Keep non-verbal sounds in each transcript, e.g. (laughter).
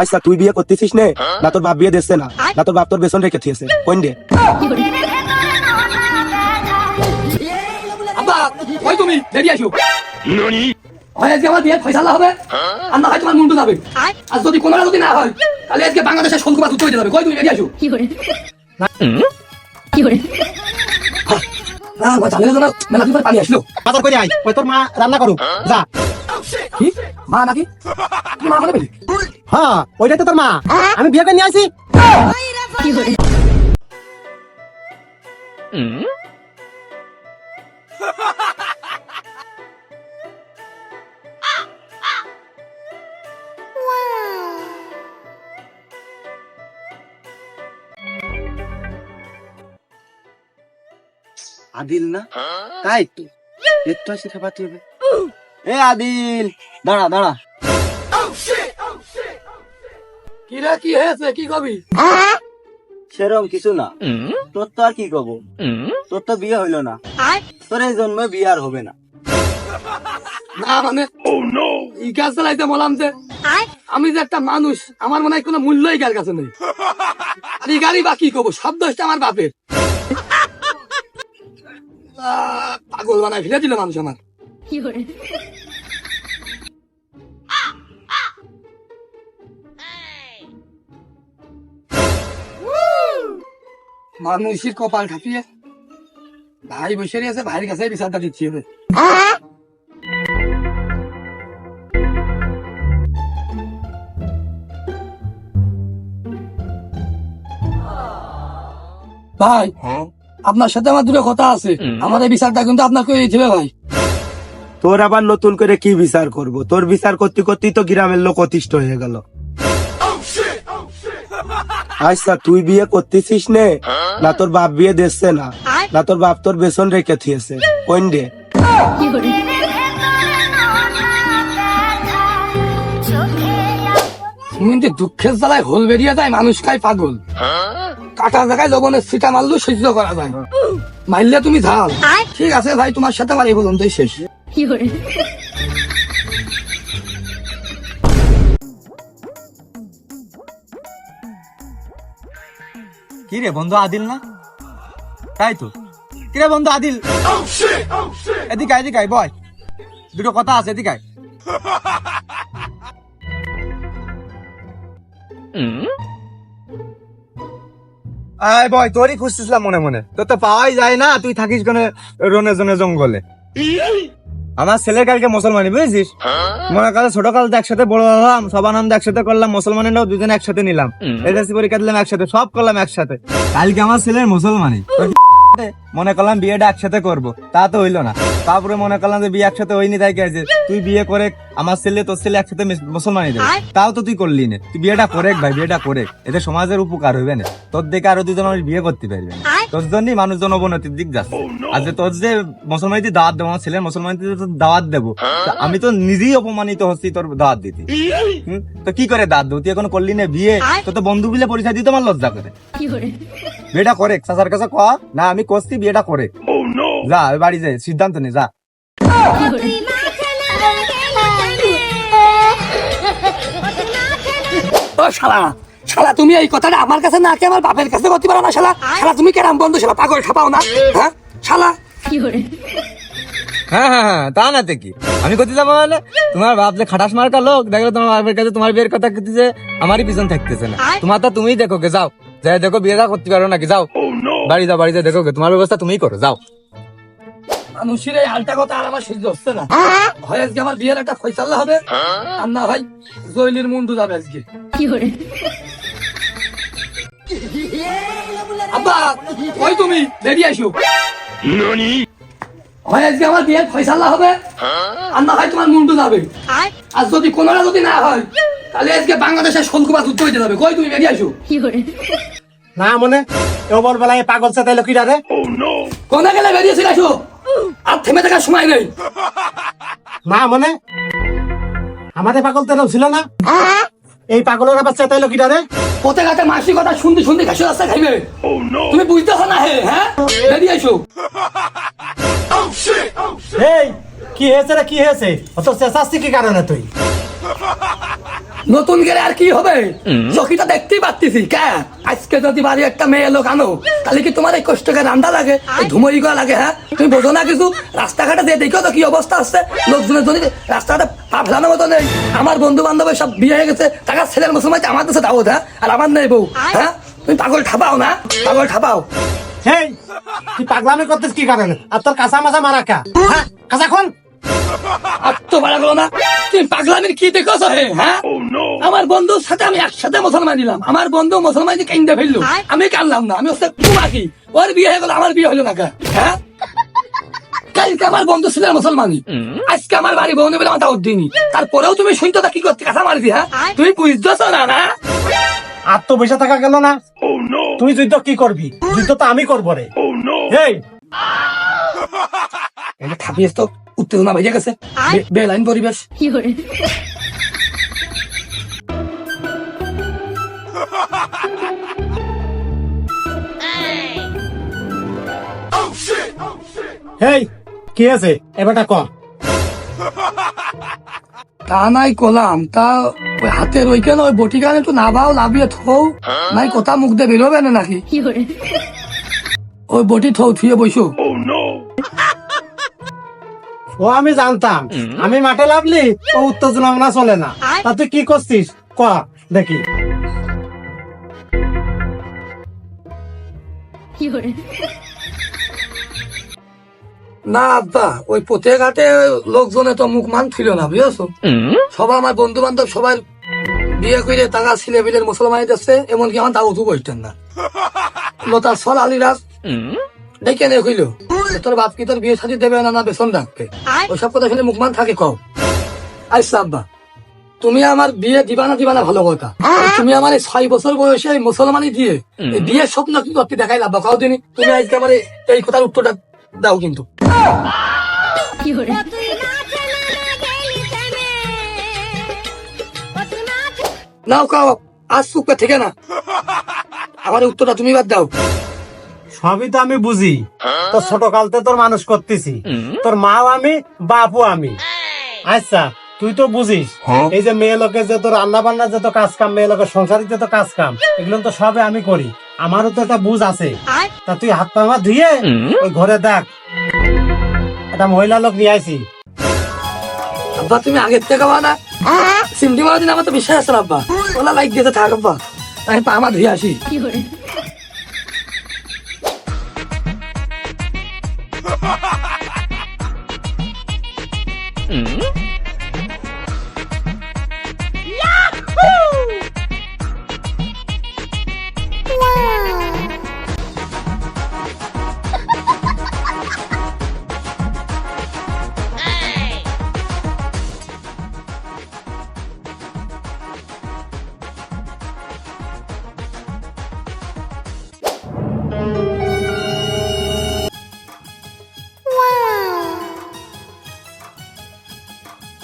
আচ্ছা তুই বিয়ে করতেছিস নে? হ্যাঁ? না তোর বাপ বিয়ে দিচ্ছে না। না তোর বাপ তোর বেসন রেখে থিয়েছে কোন দে। ওই তুমি? আসো আজকে আমার ফয়সালা হবে। হ্যাঁ? আর না হয় তোমার মুন্ডু যাবে। যদি কোনো যদি না হয় তাহলে আজকে যাবে। কই তুমি? রেডি আসো কি করে? কি করে? না মা জানে না। মেলা পানি আসলো। তোর মা রান্না করুক। হ্যাঁ? যা। কি? মা নাকি? তুমি মা করে হ্যাঁ ওইটাই তো তোর মা। আমি বিয়ে করে নিয়ে আসি। আদিল না? তাই তো। একটু আসি খাবার হবে এ আদিল দাঁড়া দাঁড়া। কি রে কি হয়েছে? কি কবি? সেরকম কিছু না। তোর তো আর কি কব? তোর তো বিয়ে হইল না। তোর এই জন্মে বিয়ে আর হবে না। না মানে এই গাছ চালাইতে বললাম যে। আমি যে একটা মানুষ আমার মনে হয় কোনো মূল্যই গার কাছে নেই। আর এই গাড়ি বা কি করব সব দোষটা আমার বাপের। পাগল বানায় ফেলে দিল মানুষ আমার। মানুষের কপাল ঠাপিয়ে ভাই বসে আছে ভাইয়ের কাছে বিচারটা দিচ্ছি হবে ভাই আপনার সাথে আমার দুটো কথা আছে। আমার এই বিচারটা কিন্তু আপনাকে দিবে ভাই। তোর আবার নতুন করে কি বিচার করব? তোর বিচার করতে করতেই তো গ্রামের লোক অতিষ্ঠ হয়ে গেল। আচ্ছা তুই বিয়ে করতেছিস নে? না তোর বাপ বিয়ে দিচ্ছে না। না তোর বাপ তোর বেসন রেখে থিয়েছে কোন ডে শুনিতে দুঃখের জ্বালায় হোল বেরিয়ে যায় মানুষ খায় পাগল। কাটা জায়গায় লবণের সিটা মারলেও সহ্য করা যায় মারলে তুমি ঝাল। ঠিক আছে ভাই তোমার সাথে আমার এই পর্যন্তই শেষ। কি রে বন্ধু আদিল না? তাই তো? কি রে বন্ধু আদিল? এদিকে এদিকে বয়। দুটো কথা আছে এদিকে আয়। বয় তোরই খুঁজতেছিলাম মনে মনে। তোর তো পাওয়াই যায় না তুই থাকিস কোনে রনে জনে জঙ্গলে? আমার ছেলের কালকে মুসলমানি বুঝেছিস? মনে কাল ছোট কাল তো একসাথে বড় হলাম সব আনন্দ একসাথে করলাম মুসলমানেরাও দুজন একসাথে নিলাম। এসএসসি পরীক্ষা দিলাম একসাথে সব করলাম একসাথে। কালকে আমার ছেলের মুসলমানি। মনে করলাম বিয়েটা একসাথে করব তা তো হইল না। তারপরে মনে করলাম যে বিয়ে একসাথে হয়নি তাই গেছে তুই বিয়ে করে আমার ছেলে তোর ছেলে একসাথে মুসলমানি দেবে। তাও তো তুই করলি না। তুই বিয়েটা করে ভাই বিয়েটা করে এতে সমাজের উপকার হইবে না। তোর দেখে আরও দুজন মানুষ বিয়ে করতে পারবে না। তোর জন্যই মানুষজন অবনতির দিক যাচ্ছে। oh, আর যে তোর যে মুসলমানিতে দাওয়াত দেবো আমার ছেলে মুসলমানিতে দাওয়াত দেবো আমি তো নিজেই অপমানিত হচ্ছি তোর দাওয়াত দিতে। তো কি করে দাঁত দেবো? তুই এখন করলি না বিয়ে? তো তো বন্ধু বিলে পরিচয় দিতে আমার লজ্জা করে। বিয়েটা করে চাচার কাছে কয়া না আমি করছি বিয়েটা করে। oh, যা বাড়ি যাই সিদ্ধান্ত নে যা। ও শালা শালা তুমি এই কথাটা আমার কাছে না কি আমার বাপের কাছে করতে পারো না শালা? শালা তুমি কেরাম বন্ধু শালা পাগল খাপাও না হ্যাঁ? শালা। কি করে তা না দেখি আমি করতে যাব বলে মানে? তোমার বাপ যে খাটাস মার্কা লোক দেখল তোমার বাপের কাছে তোমার বিয়ের কথা যে আমারই পিছন থাকতেছে না। তোমার তো তুমি দেখো গে যাও। যাই দেখো বিয়েটা করতে পারো নাকি oh, যাও। বাড়ি যাও বাড়িতে দেখো গে তোমার ব্যবস্থা তুমিই করো যাও। মানুষের এই আলটা কথা আর আমার সহ্য হচ্ছে না। হয় আজকে আমার বিয়ের একটা হবে আর না ভাই জৈলির মুন্ডু যাবে আজকে। কি করে আব্বা ওই তুমি? হয় আজকে আমার বিয়ের ফয়সালা হবে। আর না হয় তোমার মুন্ডু যাবে। আর যদি কোনোটা যদি না হয় তাহলে আজকে বাংলাদেশের হইতে যাবে। কই তুমি? বেরিয়ে আসো না মনে ওবর বেলায় পাগল চাইলো কি রে? কোনে গেলে বেরিয়ে চলে আসো? আর থেমে থাকার সময় নেই। না মনে আমাদের পাগল তো ছিল না? এই পাগলের আবার চাইলো কি রে? পথে ঘাটে মাসি কথা শুনতে শুনতে ঘাসে রাস্তা খাইবে তুমি বুঝতেছ না হে হ্যাঁ? বেরিয়ে আসো এই কি হয়েছে রে কি হয়েছে? অত চেঁচাচ্ছি কি কারণে তুই? নতুন গেলে আর কি হবে? চকিটা দেখতেই পাচ্ছি কে? আজকে যদি বাড়ি একটা মেয়ে লোক আনো তাহলে কি তোমার এই কষ্টকে রান্না লাগে? ধুমরি করা লাগে হ্যাঁ? তুমি বোঝো না কিছু? রাস্তাঘাটে দিয়ে দেখো তো কি অবস্থা আছে লোকজনের জন্য রাস্তাঘাটে পা ফেলানোর মতো নেই? আমার বন্ধু বান্ধবের সব বিয়ে হয়ে গেছে টাকা ছেলের মুসলমান আমার দেশে দাওয়াত হ্যাঁ? আর আমার নেই বউ হ্যাঁ? তুমি পাগল ঠাপাও না? পাগল ঠাপাও। হেই তুই পাগলামি করতেছ কি কারণে? আর তোর কাঁচা মাছা মারা হ্যাঁ কাঁচা খন আর তো বাড়া গেলো না। তুমি পাগলামির কি দেখছ হ্যাঁ? আমার বন্ধুর সাথে আমি একসাথে মুসলমান দিলাম আমার বন্ধু মুসলমান কেন্দ্রে ফেলল। আমি কানলাম না আমি হচ্ছে কুমাকি ওর বিয়ে হয়ে গেল আমার বিয়ে হলো না হ্যাঁ? কালকে আমার বন্ধু ছিল মুসলমানই আজকে আমার বাড়ি বন্ধু বলে তারপরেও তুমি শুনতো কি করতে কথা হ্যাঁ? তুমি বুঝতেছো না না? আর তো বসে থাকা গেল না। তুই যুদ্ধ কি করবি? যুদ্ধ তো আমি করব রে। এই এটা ঠাপিয়েছ তো? উত্তেজনা বেজে গেছে বেলাইন পরিবেশ। হেই কি আছে? এবারটা ক তা নাই কলাম তা ওই হাতের ওইখানে ওই বটি কানে তো নাবাও লাভিয়ে থৌ নাই কথা মুখ দে বেরোবে না নাকি? ওই বটি থৌ থুয়ে বইসো। oh, ও আমি জানতাম। আমি মাঠে লাভলি ও উত্তেজনা মনে চলে না। তা তুই কি করছিস? ক দেখি，না আব্বা ওই পথে ঘাটে লোকজনে তো মুখ মান ছিল না বুঝেছ? সবাই আমার বন্ধু বান্ধব সবাই বিয়ে করে টাকা ছিলে বিলের মুসলমান যাচ্ছে এমনকি আমার দাবতও বসতেন না। (laughs) লতা সল আলিরাজ নে কইল। তোর বাপ কি তোর বিয়ে সাজি দেবে না না বেসন রাখবে। ওইসব কথা শুনে মুখমান থাকে কও। আচ্ছা আব্বা তুমি আমার বিয়ে দিবা না দিবা না ভালো কথা। তুমি আমার এই ছয় বছর বয়সে মুসলমানি দিয়ে এই বিয়ের স্বপ্ন কি করতে দেখাই লাভ কাউ দিনই তুমি আজকে আমার এই- কথার উত্তরটা দাও কিন্তু। নাও কাও আজ চুপে থেকে না। আমার উত্তরটা তুমি বাদ দাও। সবই তো আমি বুঝি। তোর ছোট কালতে তোর মানুষ করতেছি। তোর মাও আমি বাপও আমি। আচ্ছা তুই তো বুঝিস। এই যে মেয়ে লোকের যে তোর রান্না বান্না যত কাজ কাম মেয়ে লোকের সংসারের যত কাজ কাম এগুলো তো সবে আমি করি। আমারও তো একটা বুঝ আছে। তা তুই হাত পা মা ধুয়ে ওই ঘরে দেখ। একটা মহিলা লোক নিয়ে আইছি। আব্বা তুমি আগের থেকে বা না? সিমটি মারা দিন আমার তো বিশ্বাস আছে আব্বা। ওলা লাইক দিতে থাক আব্বা। আমি পা আমার ধুয়ে আসি।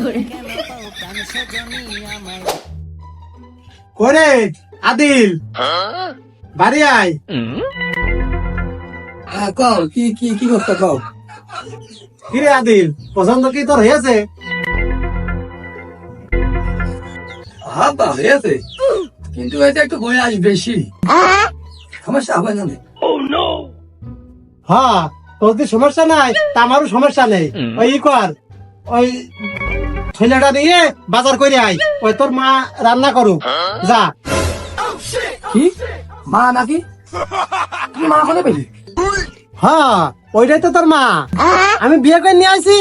করে? আদিল। বাড়ি আয়। হ্যাঁ কও কি কি কি করতে কও? কিরে আদিল পছন্দ কি তোর হয়েছে? হয়েছে। কিন্তু এটা একটু বয়স বেশি। সমস্যা হবে না হ্যাঁ তোর সমস্যা নাই তা আমারও সমস্যা নেই। ওই ই কর। ওই ছেলেটা নিয়ে বাজার করে আয়। ওই তোর মা রান্না করুক। যা। কি? মা নাকি? মা কোনে পেলি? হ্যাঁ ওইটাই তো তোর মা। আমি বিয়ে করে নিয়ে আসি